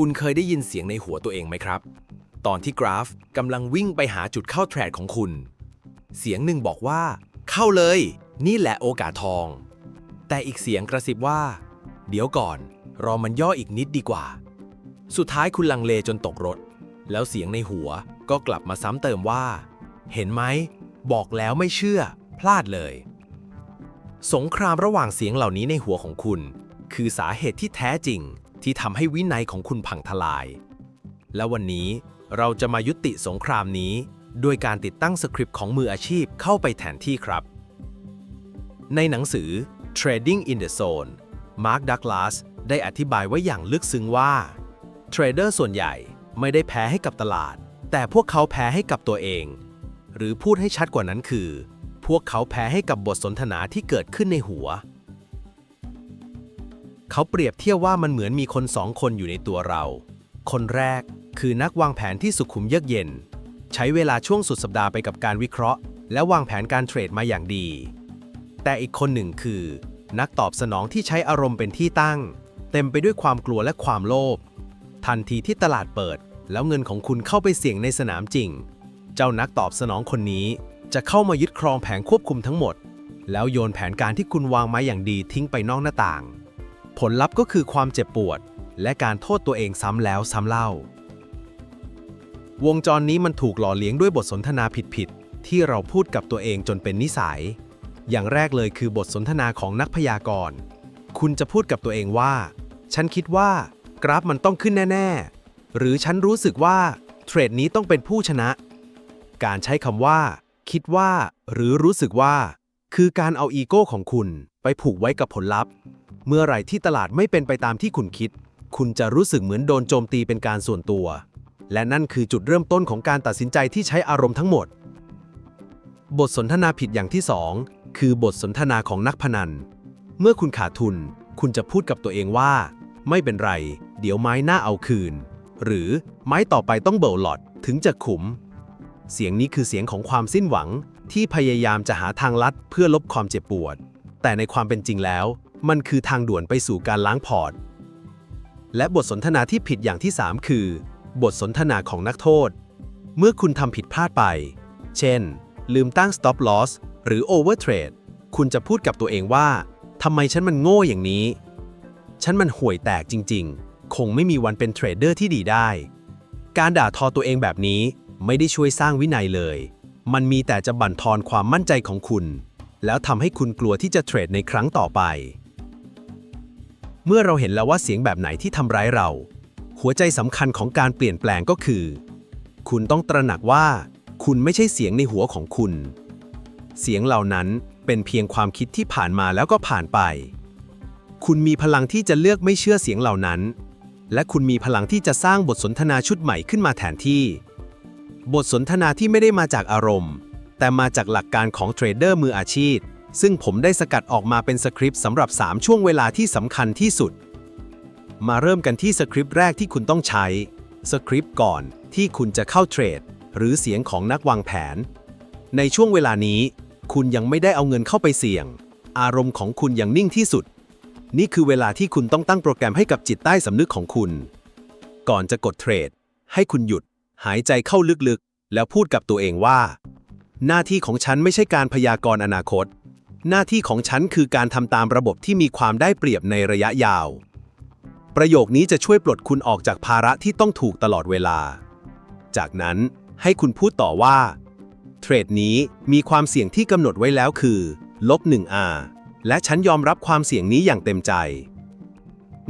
คุณเคยได้ยินเสียงในหัวตัวเองไหมครับ ตอนที่กราฟกำลังวิ่งไปหาจุดเข้าเทรดของคุณ เสียงหนึ่งบอกว่า เข้าเลย นี่แหละโอกาสทอง แต่อีกเสียงกระซิบว่า เดี๋ยวก่อน รอมันย่ออีกนิดดีกว่า สุดท้ายคุณลังเลจนตกรถ แล้วเสียงในหัวก็กลับมาซ้ำเติมว่า เห็นไหม บอกแล้วไม่เชื่อ พลาดเลย สงครามระหว่างเสียงเหล่านี้ในหัวของคุณ คือสาเหตุที่แท้จริง ที่ทำให้วินัยของคุณพังทลาย และวันนี้เราจะมายุติสงครามนี้ ด้วยการติดตั้งสคริปต์ของมืออาชีพเข้าไปแทนที่ครับ ในหนังสือ Trading in the Zone Mark Douglas ได้อธิบายไว้อย่างลึกซึ้งว่าเทรดเดอร์ส่วนใหญ่ไม่ได้แพ้ให้กับตลาด แต่พวกเขาแพ้ให้กับตัวเอง หรือพูดให้ชัดกว่านั้นคือ พวกเขาแพ้ให้กับบทสนทนาที่เกิดขึ้นในหัว เขาเปรียบเทียบว่ามันเหมือนมีคนสองคนอยู่ในตัวเรา คนแรกคือนักวางแผนที่สุขุมเยือกเย็น ใช้เวลาช่วงสุดสัปดาห์ไปกับการวิเคราะห์ และวางแผนการเทรดมาอย่างดี แต่อีกคนหนึ่งคือ นักตอบสนองที่ใช้อารมณ์เป็นที่ตั้ง เต็มไปด้วยความกลัวและความโลภทันทีที่ตลาดเปิด แล้วเงินของคุณเข้าไปเสี่ยงในสนามจริง เจ้านักตอบสนองคนนี้จะเข้ามายึดครองแผงควบคุมทั้งหมด แล้วโยนแผนการที่คุณวางมาอย่างดีทิ้งไปนอกหน้าต่าง ผลลัพธ์ก็คือความเจ็บปวด และการโทษตัวเองซ้ำแล้วซ้ำเล่า วงจรนี้มันถูกหล่อเลี้ยงด้วยบทสนทนาผิดๆ ที่เราพูดกับตัวเองจนเป็นนิสัย อย่างแรกเลยคือบทสนทนาของนักพยากรณ์ คุณจะพูดกับตัวเองว่า ฉันคิดว่า กราฟมันต้องขึ้นแน่ ๆ หรือฉันรู้สึกว่า เทรดนี้ต้องเป็นผู้ชนะ การใช้คำว่า คิดว่า หรือรู้สึกว่า คือการเอาอีโก้ของคุณ ไปผูกไว้กับผลลัพธ์ เมื่อไหร่ที่ตลาดไม่เป็นไปตามที่คุณคิด คุณจะรู้สึกเหมือนโดนโจมตีเป็นการส่วนตัว และนั่นคือจุดเริ่มต้นของการตัดสินใจที่ใช้อารมณ์ทั้งหมด บทสนทนาผิดอย่างที่สองคือบทสนทนาของนักพนัน เมื่อคุณขาดทุน คุณจะพูดกับตัวเองว่า ไม่เป็นไร เดี๋ยวไม้หน้าเอาคืน หรือไม้ต่อไปต้องเบิลหลอดถึงจะขุม เสียงนี้คือเสียงของความสิ้นหวังที่พยายามจะหาทางลัดเพื่อลบความเจ็บปวด แต่ในความเป็นจริงแล้ว มันคือทางด่วนไปสู่การล้างพอร์ต และบทสนทนาที่ผิดอย่างที่ 3 คือ บทสนทนาของนักโทษ เมื่อคุณทำผิดพลาดไป เช่น ลืมตั้ง stop loss หรือ overtrade คุณจะพูดกับตัวเองว่าทำไมฉันมันโง่อย่างนี้ ฉันมันห่วยแตกจริง ๆ คงไม่มีวันเป็นเทรดเดอร์ที่ดีได้ การด่าทอตัวเองแบบนี้ไม่ได้ช่วยสร้างวินัยเลย มันมีแต่จะบั่นทอนความมั่นใจของคุณ แล้วทำให้คุณกลัวที่จะเทรดในครั้งต่อไป เมื่อเราเห็นแล้วว่าเสียงแบบไหนที่ทำร้ายเรา หัวใจสำคัญของการเปลี่ยนแปลงก็คือ คุณต้องตระหนักว่า คุณไม่ใช่เสียงในหัวของคุณ เสียงเหล่านั้นเป็นเพียงความคิดที่ผ่านมาแล้วก็ผ่านไป คุณมีพลังที่จะเลือกไม่เชื่อเสียงเหล่านั้น และคุณมีพลังที่จะสร้างบทสนทนาชุดใหม่ขึ้นมาแทนที่ บทสนทนาที่ไม่ได้มาจากอารมณ์ แต่มาจากหลักการของเทรดเดอร์มืออาชีพ ซึ่งผมได้สกัดออกมาเป็นสคริปต์สำหรับ 3 ช่วงเวลาที่สำคัญที่สุด มาเริ่มกันที่สคริปต์แรกที่คุณต้องใช้ สคริปต์ก่อนที่คุณจะเข้าเทรด หรือเสียงของนักวางแผน ในช่วงเวลานี้ คุณยังไม่ได้เอาเงินเข้าไปเสี่ยง อารมณ์ของคุณยังนิ่งที่สุด นี่คือเวลาที่คุณต้องตั้งโปรแกรมให้กับจิตใต้สำนึกของคุณ ก่อนจะกดเทรด ให้คุณหยุด หายใจเข้าลึกๆ แล้วพูดกับตัวเองว่า หน้าที่ของฉันไม่ใช่การพยากรณ์อนาคต หน้าที่ของฉันคือการทำตามระบบที่มีความได้เปรียบในระยะยาว ประโยคนี้จะช่วยปลดคุณออกจากภาระที่ต้องถูกตลอดเวลา จากนั้นให้คุณพูดต่อว่า เทรดนี้มีความเสี่ยงที่กำหนดไว้แล้วคือลบ 1R และฉันยอมรับความเสี่ยงนี้อย่างเต็มใจ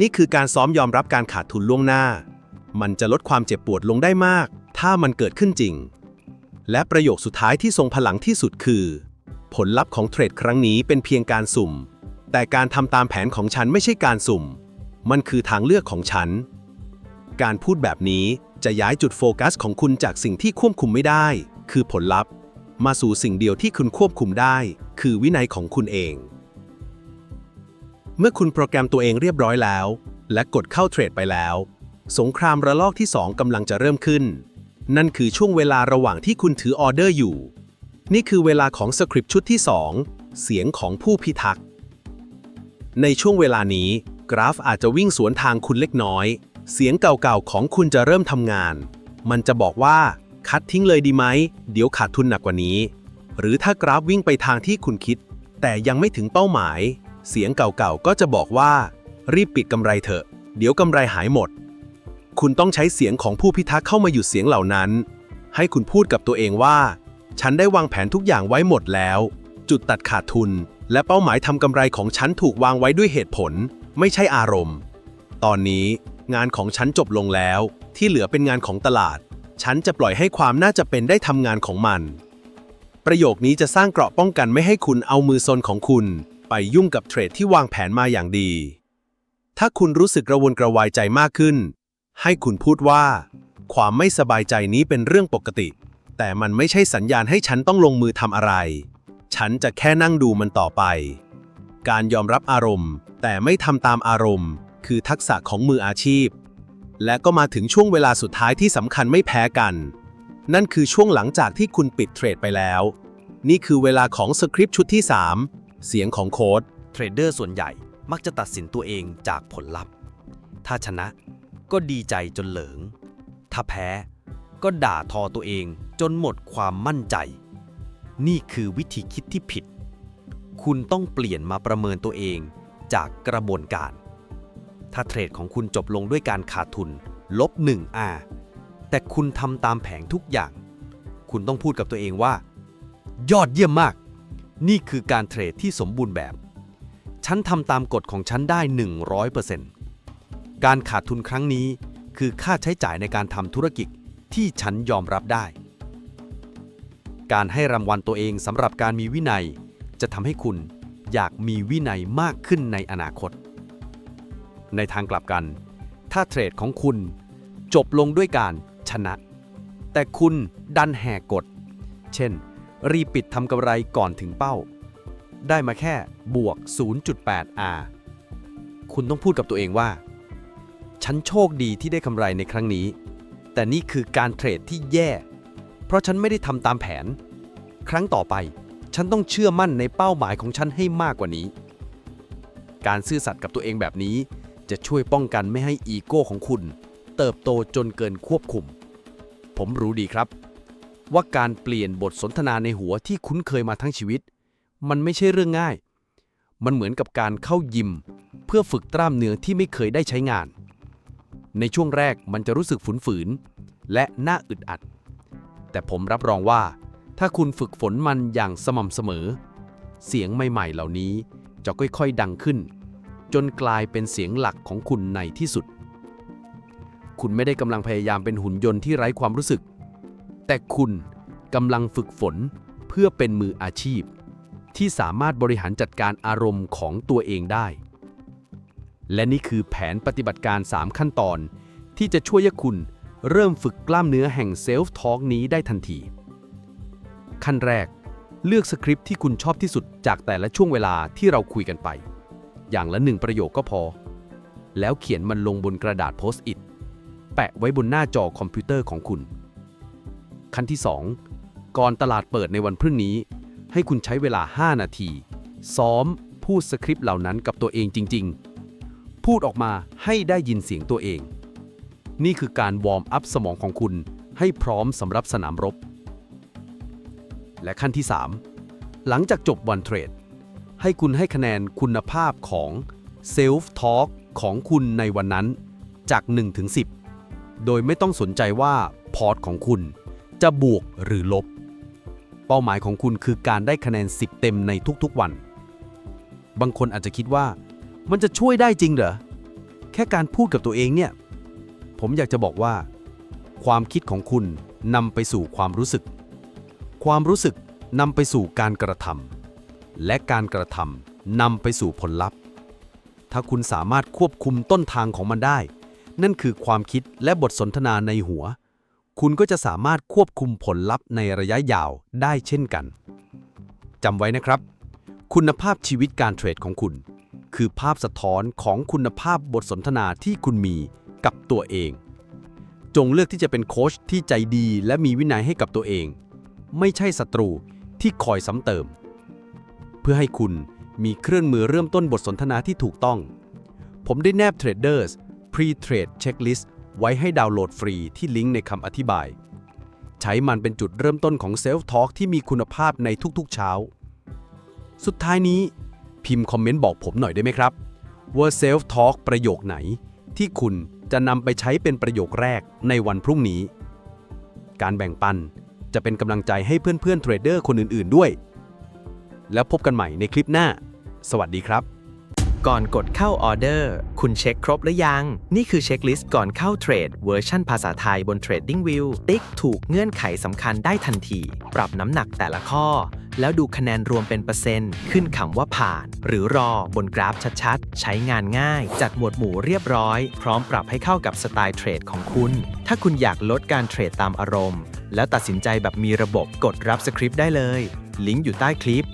นี่คือการซ้อมยอมรับการขาดทุนล่วงหน้า มันจะลดความเจ็บปวดลงได้มาก ถ้ามันเกิดขึ้นจริง และประโยคสุดท้ายที่ทรงพลังที่สุดคือ ผลลัพธ์ของเทรดครั้งนี้เป็นเพียงการสุ่ม แต่การทำตามแผนของฉันไม่ใช่การสุ่ม มันคือทางเลือกของฉัน การพูดแบบนี้จะย้ายจุดโฟกัสของคุณจากสิ่งที่ควบคุมไม่ได้ คือผลลัพธ์ มาสู่สิ่งเดียวที่คุณควบคุมได้ คือวินัยของคุณเอง เมื่อคุณโปรแกรมตัวเองเรียบร้อยแล้ว และกดเข้าเทรดไปแล้ว สงครามระลอกที่ 2กำลังจะเริ่มขึ้น นั่นคือช่วงเวลาระหว่างที่คุณถือออเดอร์อยู่ นี่คือเวลาของสคริปต์ชุดที่ 2 เสียงของผู้พิทักษ์ ในช่วงเวลานี้ กราฟอาจจะวิ่งสวนทางคุณเล็กน้อย เสียงเก่าๆของคุณจะเริ่มทำงาน มันจะบอกว่าคัดทิ้งเลยดีไหม เดี๋ยวขาดทุนหนักกว่านี้ หรือถ้ากราฟวิ่งไปทางที่คุณคิด แต่ยังไม่ถึงเป้าหมาย เสียงเก่าๆก็จะบอกว่า รีบปิดกำไรเถอะ เดี๋ยวกำไรหายหมด คุณต้องใช้เสียงของผู้พิทักษ์เข้ามาหยุดเสียงเหล่านั้น ให้คุณพูดกับตัวเองว่า ฉันได้วางแผนทุกอย่างไว้หมดแล้ว จุดตัดขาดทุน และเป้าหมายทำกำไรของฉันถูกวางไว้ด้วยเหตุผล ไม่ใช่อารมณ์ ตอนนี้งานของฉันจบลงแล้ว ที่เหลือเป็นงานของตลาด ฉันจะปล่อยให้ความน่าจะเป็นได้ทำงานของมัน ประโยคนี้จะสร้างเกราะป้องกันไม่ให้คุณเอามือซนของคุณ ไปยุ่งกับเทรดที่วางแผนมาอย่างดี ถ้าคุณรู้สึกกระวนกระวายใจมากขึ้น ให้คุณพูดว่า ความไม่สบายใจนี้เป็นเรื่องปกติ แต่มันไม่ใช่สัญญาณให้ฉันต้องลงมือทำอะไร ฉันจะแค่นั่งดูมันต่อไป การยอมรับอารมณ์ แต่ไม่ทำตามอารมณ์ คือทักษะของมืออาชีพ และก็มาถึงช่วงเวลาสุดท้ายที่สำคัญไม่แพ้กัน นั่นคือช่วงหลังจากที่คุณปิดเทรดไปแล้ว นี่คือเวลาของสคริปต์ชุดที่ 3 เสียงของโค้ดเทรดเดอร์ส่วนใหญ่มักจะตัดสินตัวเองจากผลลัพธ์ ถ้าชนะ ก็ดีใจจนเหลิง ถ้าแพ้ ก็ด่าทอตัวเองจนหมดความมั่นใจ นี่คือวิธีคิดที่ผิด คุณต้องเปลี่ยนมาประเมินตัวเองจากกระบวนการ ถ้าเทรดของคุณจบลงด้วยการขาดทุน ลบ 1 R แต่คุณทำตามแผงทุกอย่าง คุณต้องพูดกับตัวเองว่า ยอดเยี่ยมมาก นี่คือการเทรดที่สมบูรณ์แบบ ฉันทำตามกฎของฉันได้ 100% การขาดทุนครั้งนี้ คือค่าใช้จ่ายในการทำธุรกิจที่ฉันยอมรับได้ การให้รางวัลตัวเองสำหรับการมีวินัย จะทำให้คุณอยากมีวินัยมากขึ้นในอนาคต ในทางกลับกัน ถ้าเทรดของคุณจบลงด้วยการชนะ แต่คุณดันแหกกฎ เช่น รีปิดทำกำไรก่อนถึงเป้า ได้มาแค่บวก 0.8 R คุณต้องพูดกับตัวเองว่า ฉันโชคดีที่ได้กำไรในครั้งนี้ แต่นี่คือการเทรดที่แย่ เพราะฉันไม่ได้ทำตามแผน ครั้งต่อไป ฉันต้องเชื่อมั่นในเป้าหมายของฉันให้มากกว่านี้ การซื่อสัตย์กับตัวเองแบบนี้ จะช่วยป้องกันไม่ให้อีโก้ของคุณ เติบโตจนเกินควบคุม ผมรู้ดีครับ ว่าการเปลี่ยนบทสนทนาในหัวที่คุ้นเคยมาทั้งชีวิต มันไม่ใช่เรื่องง่าย มันเหมือนกับการเข้ายิม เพื่อฝึกกล้ามเนื้อที่ไม่เคยได้ใช้งาน ในช่วงแรกมันจะรู้สึกฝืนฝืน และน่าอึดอัด แต่ผมรับรองว่า ถ้าคุณฝึกฝนมันอย่างสม่ำเสมอ เสียงใหม่ๆเหล่านี้จะค่อยๆดังขึ้น จนกลายเป็นเสียงหลักของคุณในที่สุด คุณไม่ได้กำลังพยายามเป็นหุ่นยนต์ที่ไร้ความรู้สึก แต่คุณกำลังฝึกฝนเพื่อเป็นมืออาชีพ ที่สามารถบริหารจัดการอารมณ์ของตัวเองได้ และนี่คือแผนปฏิบัติการ 3 ขั้นตอน ที่จะช่วยให้คุณเริ่มฝึกกล้ามเนื้อแห่งเซลฟ์ทอล์กนี้ได้ทันที ขั้นแรก เลือกสคริปต์ที่คุณชอบที่สุดจากแต่ละช่วงเวลาที่เราคุยกันไป อย่างละหนึ่งประโยคก็พอ แล้วเขียนมันลงบนกระดาษโพสต์อิทแปะไว้บนหน้าจอคอมพิวเตอร์ของคุณ ขั้นที่ 2 ก่อนตลาดเปิดในวันพรุ่งนี้ ให้คุณใช้เวลา 5 นาที ซ้อมพูดสคริปต์เหล่านั้นกับตัวเองจริง ๆ พูดออกมาให้ได้ยินเสียงตัวเอง นี่คือการวอร์มอัพสมองของคุณให้พร้อมสำหรับสนามรบ และขั้นที่ 3 หลังจากจบวันเทรด ให้คุณให้คะแนนคุณภาพของ Self Talk ของคุณในวันนั้นจาก 1 ถึง 10 โดยไม่ต้องสนใจว่าพอร์ตของคุณจะบวกหรือลบ เป้าหมายของคุณคือการได้คะแนน 10 เต็มในทุกๆวัน บางคนอาจจะคิดว่า มันจะช่วยได้จริงเหรอ แค่การพูดกับตัวเองเนี่ย ผมอยากจะบอกว่า ความคิดของคุณนำไปสู่ความรู้สึก ความรู้สึกนำไปสู่การกระทำและการกระทำนำไปสู่ผลลัพธ์ ถ้าคุณสามารถควบคุมต้นทางของมันได้ นั่นคือความคิดและบทสนทนาในหัว คุณก็จะสามารถควบคุมผลลัพธ์ในระยะยาวได้เช่นกันจำไว้นะครับ คุณภาพชีวิตการเทรดของคุณ คือภาพสะท้อนของคุณภาพบทสนทนาที่คุณมีกับตัวเอง จงเลือกที่จะเป็นโค้ชที่ใจดีและมีวินัยให้กับตัวเอง ไม่ใช่ศัตรูที่คอยซ้ำเติม เพื่อให้คุณมีเครื่องมือเริ่มต้นบทสนทนาที่ถูกต้อง ผมได้แนบเทรดเดอร์ส Pre-Trade Checklist ไว้ให้ดาวน์โหลดฟรีที่ลิงก์ในคำอธิบาย ใช้มันเป็นจุดเริ่มต้นของ Self Talk ที่มีคุณภาพในทุกๆเช้า สุดท้ายนี้ พิมพ์คอมเมนต์บอกผมหน่อยได้ไหมครับ ว่า Self Talk ประโยคไหน ที่คุณจะนำไปใช้เป็นประโยคแรกในวันพรุ่งนี้ การแบ่งปันจะเป็นกำลังใจให้เพื่อนๆเทรดเดอร์คนอื่นๆด้วย แล้วพบกันใหม่ในคลิปหน้า สวัสดีครับ ก่อนกดเข้าออเดอร์ คุณเช็คครบหรือยัง นี่คือเช็คลิสต์ก่อนเข้าเทรดเวอร์ชันภาษาไทยบน TradingView ติ๊กถูกเงื่อนไขสำคัญได้ทันที ปรับน้ำหนักแต่ละข้อ แล้วดูคะแนนรวมเป็นเปอร์เซ็นต์ ขึ้นคำว่าผ่าน หรือรอบนกราฟชัดๆ ใช้งานง่าย จัดหมวดหมู่เรียบร้อย พร้อมปรับให้เข้ากับสไตล์เทรดของคุณ ถ้าคุณอยากลดการเทรดตามอารมณ์ แล้วตัดสินใจแบบมีระบบกดรับสคริปต์ได้เลย ลิงก์อยู่ใต้คลิป